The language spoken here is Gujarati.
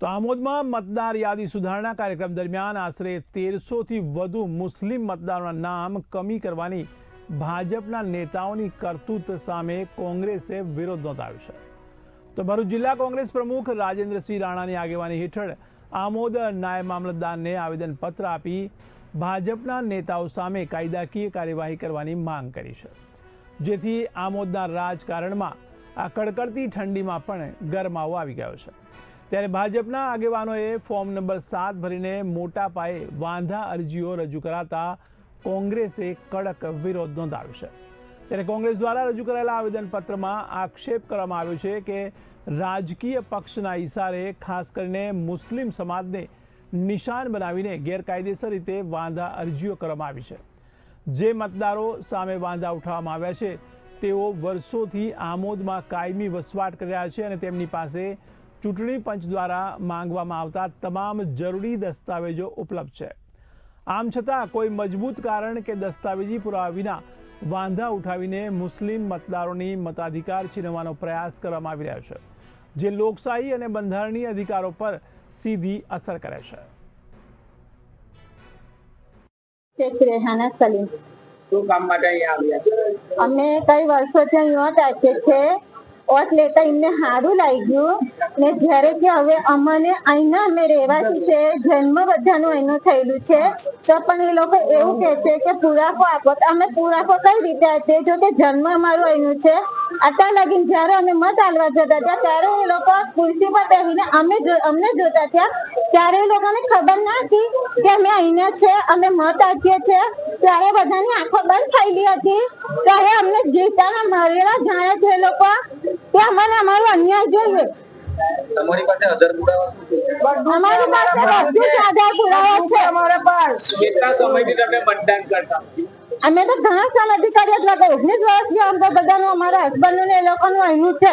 તો આમોદમાં મતદાર યાદી સુધારણા કાર્યક્રમ દરમિયાન આશરે તેરસોથી વધુ મુસ્લિમ મતદારોના નામ કમી કરવાની ભાજપના નેતાઓની કરતૂત સામે કોંગ્રેસે વિરોધ નોંધાવ્યો છે. તો ભરૂચ જિલ્લા કોંગ્રેસ પ્રમુખ રાજેન્દ્રસિંહ રાણાની આગેવાની હેઠળ આમોદ નાયબ મામલતદારને આવેદનપત્ર આપી ભાજપના નેતાઓ સામે કાયદાકીય કાર્યવાહી કરવાની માંગ કરી છે. જેથી આમોદના રાજકારણમાં આ કડકડતી ઠંડીમાં પણ ગરમાવો આવી ગયો છે. ત્યારે ભાજપના આગેવાનોએ ફોર્મ નંબર સાત ભરીને મોટા પાયે વાંધા અરજીઓ રજૂ કરાતા કોંગ્રેસે કડક વિરોધ નોંધાવ્યો છે. ત્યારે કોંગ્રેસ દ્વારા રજૂ કરાયેલા આવેદનપત્રમાં આક્ષેપ કરવામાં આવ્યો છે કે રાજકીય પક્ષના ઇશારે ખાસ કરીને મુસ્લિમ સમાજને નિશાન બનાવીને ગેરકાયદેસર રીતે વાંધા અરજીઓ કરવામાં આવી છે. જે મતદારો સામે વાંધા ઉઠાવવામાં આવ્યા છે, તેઓ વર્ષોથી આમોદમાં કાયમી વસવાટ કરી રહ્યા છે અને તેમની પાસે ચૂંટણી પંચ દ્વારા માંગવામાં આવતા તમામ જરૂરી દસ્તાવેજો ઉપલબ્ધ છે. આમ છતાં કોઈ મજબૂત કારણ કે દસ્તાવેજી પુરાવા વિના વાંધા ઉઠાવીને મુસ્લિમ મતદારોની મતાધિકાર છીનવાનો પ્રયાસ કરવામાં આવી રહ્યો છે જે લોકશાહી અને બંધારણીય અધિકારો પર સીધી અસર કરે છે. શેખ રેહાના સલીમ. શું કામ માટે અહીંયા આવ્યા અમે કઈ વર્ષોથી અહીંયા આપીએ છે ઓટ લેતા એમને સારું લાગ્યું ને જ્યારે કે હવે અમને અહીંના અમે રહેવાસી છે, જન્મ બધાનું અહીંનું થયેલું છે, તો પણ એ લોકો એવું કહે છે કે પુરાખો આપો. અમે પુરાખો કઈ રીતે આપીએ? જો કે જન્મ અમારું અહીંનું છે. અત્યાર લગીન જ્યારે અમે મત હાલવા જતા હતા, ત્યારે એ લોકો ખુરશી પર બેસીને અમે અમને જોતા થયા ત્યારે એ લોકોને ખબર ના હતી કે અમે અહીંયા છે, અમે મત આપીએ છે ત્યારે બધાની આંખો બંધ થયેલી હતી. ત્યારે અમને જીતાના મરેલા જાણે છે એ લોકો કે મને અમારો અન્યાય જોઈએ. તમારી પાસે આધાર પુરાવા છે? અમારી પાસે બધું જ આધાર પુરાવા છે અમારા પર? કેટલા સમયથી તમે મતદાન કરતા? અમે તો ઘણા સમયથી કર્યા. એટલે લાગે ઓગણીસ વર્ષથી તો બધાનું અમારા હસબન્ડ ને એ લોકોનું અહીંનું છે.